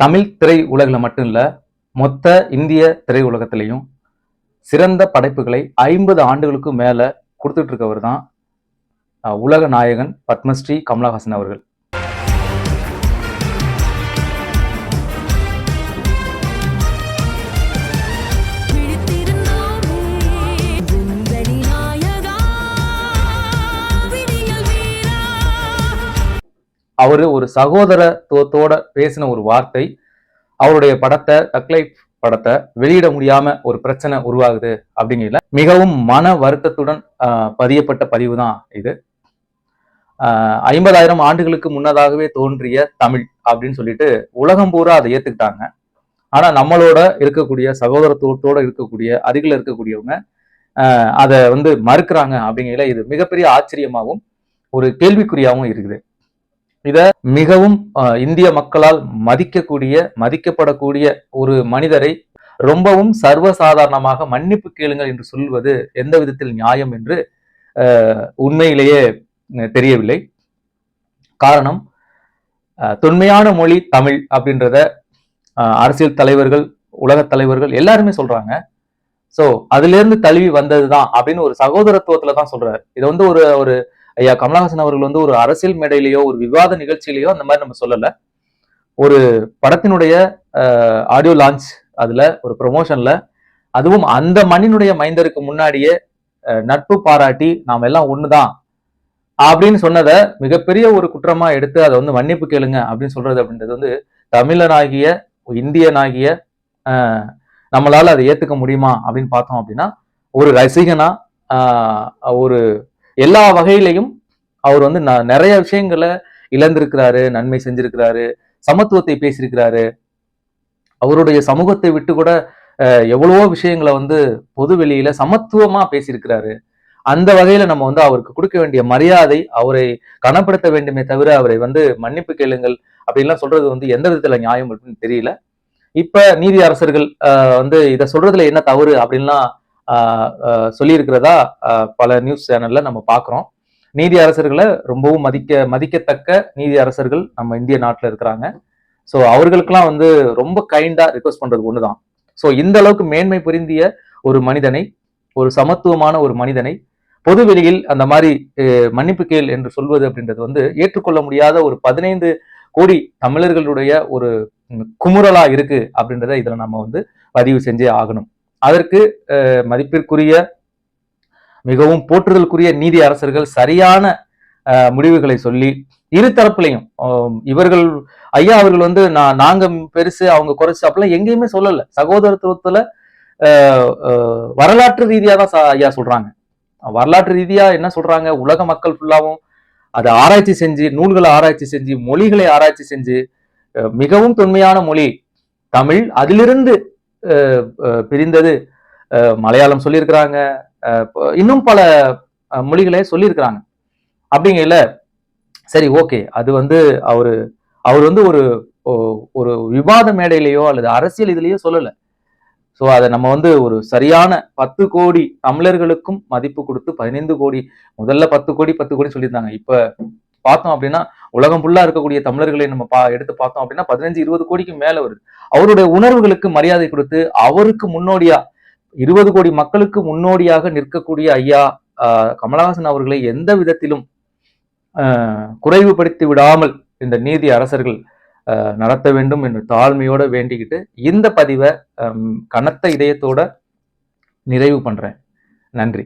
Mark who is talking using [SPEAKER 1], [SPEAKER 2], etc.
[SPEAKER 1] தமிழ் திரை உலகில் மட்டும் இல்லை மொத்த இந்திய திரையுலகத்திலையும் சிறந்த படைப்புகளை ஐம்பது ஆண்டுகளுக்கு மேலே கொடுத்துட்டு இருக்கவர் தான் உலக நாயகன் பத்மஸ்ரீ கமலஹாசன் அவர்கள். அவரு ஒரு சகோதரத்துவத்தோட பேசின ஒரு வார்த்தை. அவருடைய படத்தை தக்லைஃப் படத்தை வெளியிட முடியாம ஒரு பிரச்சனை உருவாகுது அப்படிங்கல மிகவும் மன வருத்தத்துடன் ஆஹ், பதியப்பட்ட பதிவு தான் இது. ஐம்பதாயிரம் ஆண்டுகளுக்கு முன்னதாகவே தோன்றிய தமிழ் அப்படின்னு சொல்லிட்டு உலகம் பூரா அதை ஏத்துக்கிட்டாங்க. ஆனா நம்மளோட இருக்கக்கூடிய சகோதரத்துவத்தோட இருக்கக்கூடிய அருகில் இருக்கக்கூடியவங்க ஆஹ், அதை வந்து மறுக்கிறாங்க அப்படிங்கல இது மிகப்பெரிய ஆச்சரியமாகவும் ஒரு கேள்விக்குறியாகவும் இருக்குது. இத மிகவும் இந்திய மக்களால் மதிக்கக்கூடிய மதிக்கப்படக்கூடிய ஒரு மனிதரை ரொம்பவும் சர்வசாதாரணமாக மன்னிப்பு கேளுங்கள் என்று சொல்வது எந்த விதத்தில் நியாயம் என்று அஹ், உண்மையிலேயே தெரியவில்லை. காரணம் அஹ், தொன்மையான மொழி தமிழ் அப்படின்றத அரசியல் தலைவர்கள் உலகத் தலைவர்கள் எல்லாருமே சொல்றாங்க. சோ அதுல இருந்து தழுவி வந்ததுதான் அப்படின்னு ஒரு சகோதரத்துவத்துல தான் சொல்றாரு. இது வந்து ஒரு ஒரு ஐயா கமலஹாசன் அவர்கள் வந்து ஒரு அரசியல் மேடையிலேயோ ஒரு விவாத நிகழ்ச்சியிலேயோ அந்த மாதிரி நம்ம சொல்லல. ஒரு படத்தினுடைய ஆடியோ லான்ச் அதுல ஒரு ப்ரொமோஷன்ல அதுவும் அந்த மண்ணினுடைய மைந்தருக்கு முன்னாடியே நட்பு பாராட்டி நாம் எல்லாம் ஒண்ணுதான் அப்படின்னு சொன்னதை மிகப்பெரிய ஒரு குற்றமா எடுத்து அதை வந்து மன்னிப்பு கேளுங்க அப்படின்னு சொல்றது அப்படின்றது வந்து தமிழனாகிய இந்தியனாகிய நம்மளால அதை ஏத்துக்க முடியுமா அப்படின்னு பார்த்தோம் அப்படின்னா ஒரு ரசிகனா ஒரு எல்லா வகையிலையும் அவர் வந்து ந- நிறைய விஷயங்களை இழந்திருக்கிறாரு நன்மை செஞ்சிருக்கிறாரு சமத்துவத்தை பேசியிருக்கிறாரு. அவருடைய சமூகத்தை விட்டு கூட எவ்வளவோ விஷயங்களை வந்து பொது வெளியில சமத்துவமா பேசியிருக்கிறாரு. அந்த வகையில நம்ம வந்து அவருக்கு கொடுக்க வேண்டிய மரியாதை அவரை கனப்படுத்த வேண்டுமே தவிர அவரை வந்து மன்னிப்பு கேளுங்கள் அப்படின்லாம் சொல்றது வந்து எந்த விதத்துல நியாயம் அப்படின்னு தெரியல. இப்ப நீதி அரசர்கள் வந்து இதை சொல்றதுல என்ன தவறு அப்படின்லாம் சொல்லியிருக்கிறதா பல நியூஸ் சேனல்ல நம்ம பார்க்குறோம். நீதி அரசர்களை ரொம்பவும் மதிக்க மதிக்கத்தக்க நீதி அரசர்கள் நம்ம இந்திய நாட்டில் இருக்கிறாங்க. ஸோ அவர்களுக்கெல்லாம் வந்து ரொம்ப கைண்டாக ரிக்வஸ்ட் ஒன்று தான் ஸோ இந்த அளவுக்கு மேன்மை புரிந்திய ஒரு மனிதனை ஒரு சமத்துவமான ஒரு மனிதனை பொது வெளியில் அந்த மாதிரி மன்னிப்பு கேள் என்று சொல்வது அப்படின்றது வந்து ஏற்றுக்கொள்ள முடியாத ஒரு பதினைந்து கோடி தமிழர்களுடைய ஒரு குமுறலா இருக்கு அப்படின்றத இதுல நம்ம வந்து பதிவு செஞ்சே ஆகணும். அதற்கு மதிப்பிற்குரிய மிகவும் போற்றுதலுக்குரிய நீதி அரசர்கள் சரியான முடிவுகளை சொல்லி இரு தரப்புலையும் இவர்கள் ஐயா அவர்கள் வந்து நான் நாங்க பெருசு அவங்க குறைச்சு அப்படிலாம் எங்கேயுமே சொல்லல. சகோதரத்துவத்துல வரலாற்று ரீதியா தான் ஐயா சொல்றாங்க. வரலாற்று ரீதியா என்ன சொல்றாங்க? உலக மக்கள் ஃபுல்லாவும் அதை ஆராய்ச்சி செஞ்சு நூல்களை ஆராய்ச்சி செஞ்சு மொழிகளை ஆராய்ச்சி செஞ்சு மிகவும் தொன்மையான மொழி தமிழ். அதிலிருந்து பிரிந்தது. மலையாளம் சொல்லியிருக்கிறாங்க. இன்னும் பல மொழிகளை சொல்லியிருக்கிறாங்க. அப்படிங்கல சரி ஓகே அது வந்து அவரு அவர் வந்து ஒரு ஒரு விவாத மேடையிலேயோ அல்லது அரசியல் இதுலேயோ சொல்லலை. ஸோ அதை நம்ம வந்து ஒரு சரியான பத்து கோடி தமிழர்களுக்கும் மதிப்பு கொடுத்து பதினைந்து கோடி முதல்ல பத்து கோடி பத்து கோடி சொல்லியிருந்தாங்க. இப்போ பார்த்தோம் அப்படின்னா உலகம் ஃபுல்லா இருக்கக்கூடிய தமிழர்களை நம்ம பா எடுத்து பார்த்தோம் அப்படின்னா பதினஞ்சு இருபது கோடிக்கு மேல வருது. அவருடைய உணர்வுகளுக்கு மரியாதை கொடுத்து அவருக்கு முன்னோடியா இருபது கோடி மக்களுக்கு முன்னோடியாக நிற்கக்கூடிய ஐயா கமலஹாசன் அவர்களை எந்த விதத்திலும் குறைவுபடுத்தி விடாமல் இந்த நீதி அரசர்கள் நடத்த வேண்டும் என்று தாழ்மையோட வேண்டிக்கிட்டு இந்த பதிவை கனத்த இதயத்தோட நிறைவு பண்றேன். நன்றி.